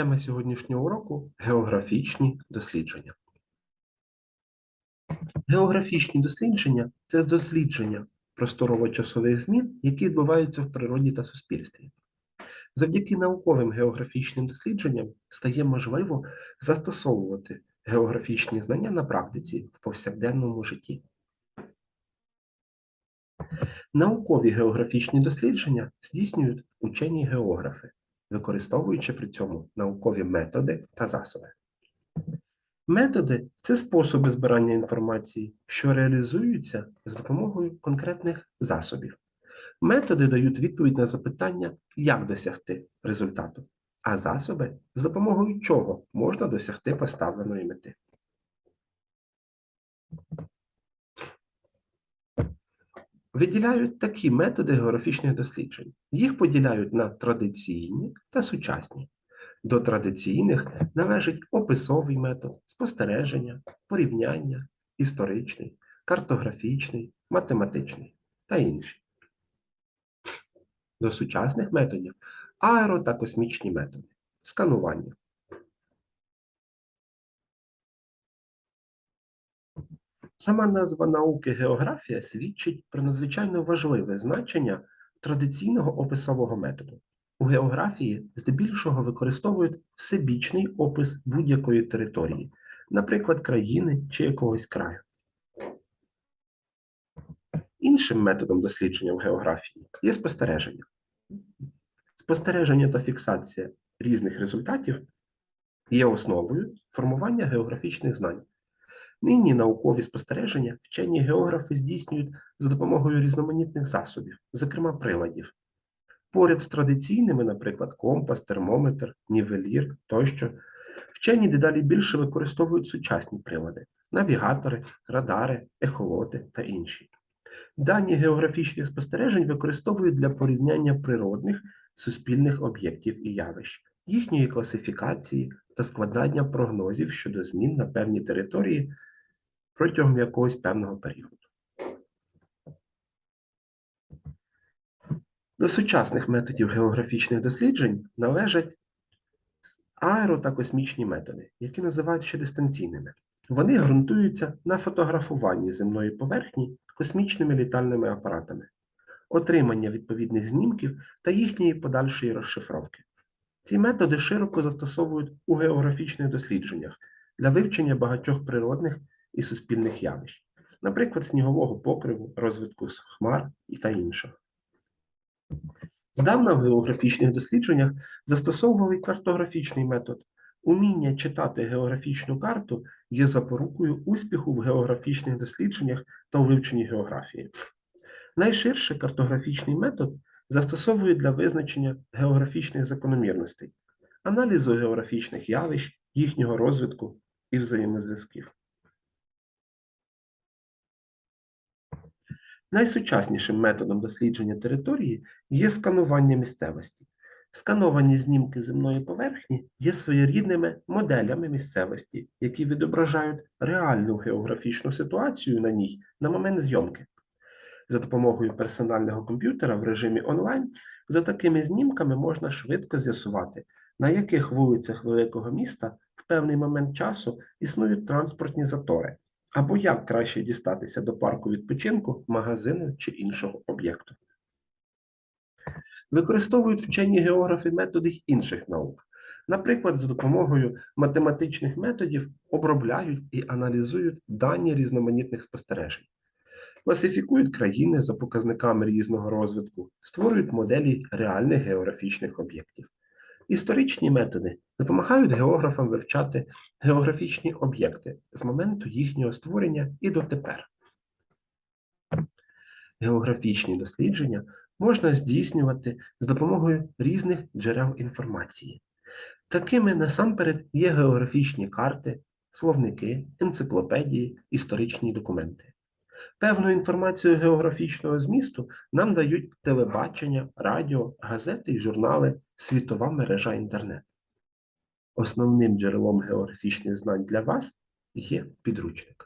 Тема сьогоднішнього уроку географічні дослідження. Географічні дослідження це дослідження просторово-часових змін, які відбуваються в природі та суспільстві. Завдяки науковим географічним дослідженням стає можливо застосовувати географічні знання на практиці в повсякденному житті. Наукові географічні дослідження здійснюють учені географи, використовуючи при цьому наукові методи та засоби. Методи це способи збирання інформації, що реалізуються з допомогою конкретних засобів. Методи дають відповідь на запитання, як досягти результату, а засоби з допомогою чого можна досягти поставленої мети. Виділяють такі методи географічних досліджень. Їх поділяють на традиційні та сучасні. До традиційних належить описовий метод, спостереження, порівняння, історичний, картографічний, математичний та інші. До сучасних методів аеро та космічні методи, сканування. Сама назва науки географія свідчить про надзвичайно важливе значення традиційного описового методу. У географії здебільшого використовують всебічний опис будь-якої території, наприклад, країни чи якогось краю. Іншим методом дослідження в географії є спостереження. Спостереження та фіксація різних результатів є основою формування географічних знань. Нині наукові спостереження вчені географи здійснюють за допомогою різноманітних засобів, зокрема приладів. Поряд з традиційними, наприклад, компас, термометр, нівелір тощо, вчені дедалі більше використовують сучасні прилади навігатори, радари, ехолоти та інші. Дані географічних спостережень використовують для порівняння природних суспільних об'єктів і явищ, їхньої класифікації та складання прогнозів щодо змін на певній території протягом якогось певного періоду. До сучасних методів географічних досліджень належать аеро та космічні методи, які називають ще дистанційними. Вони ґрунтуються на фотографуванні земної поверхні космічними літальними апаратами, отримання відповідних знімків та їхньої подальшої розшифровки. Ці методи широко застосовують у географічних дослідженнях для вивчення багатьох природних і суспільних явищ, наприклад, снігового покриву, розвитку хмар і та іншого. Здавна в географічних дослідженнях застосовували картографічний метод. Уміння читати географічну карту є запорукою успіху в географічних дослідженнях та у вивченні географії. Найширше картографічний метод застосовують для визначення географічних закономірностей, аналізу географічних явищ, їхнього розвитку і взаємозв'язків. Найсучаснішим методом дослідження території є сканування місцевості. Скановані знімки земної поверхні є своєрідними моделями місцевості, які відображають реальну географічну ситуацію на ній на момент зйомки. За допомогою персонального комп'ютера в режимі онлайн за такими знімками можна швидко з'ясувати, на яких вулицях великого міста в певний момент часу існують транспортні затори, або як краще дістатися до парку відпочинку, магазину чи іншого об'єкту. Використовують вчені географи методи інших наук. Наприклад, за допомогою математичних методів обробляють і аналізують дані різноманітних спостережень, класифікують країни за показниками різного розвитку, створюють моделі реальних географічних об'єктів. Історичні методи допомагають географам вивчати географічні об'єкти з моменту їхнього створення і дотепер. Географічні дослідження можна здійснювати з допомогою різних джерел інформації. Такими насамперед є географічні карти, словники, енциклопедії, історичні документи. Певну інформацію географічного змісту нам дають телебачення, радіо, газети і журнали, світова мережа інтернет. Основним джерелом географічних знань для вас є підручник.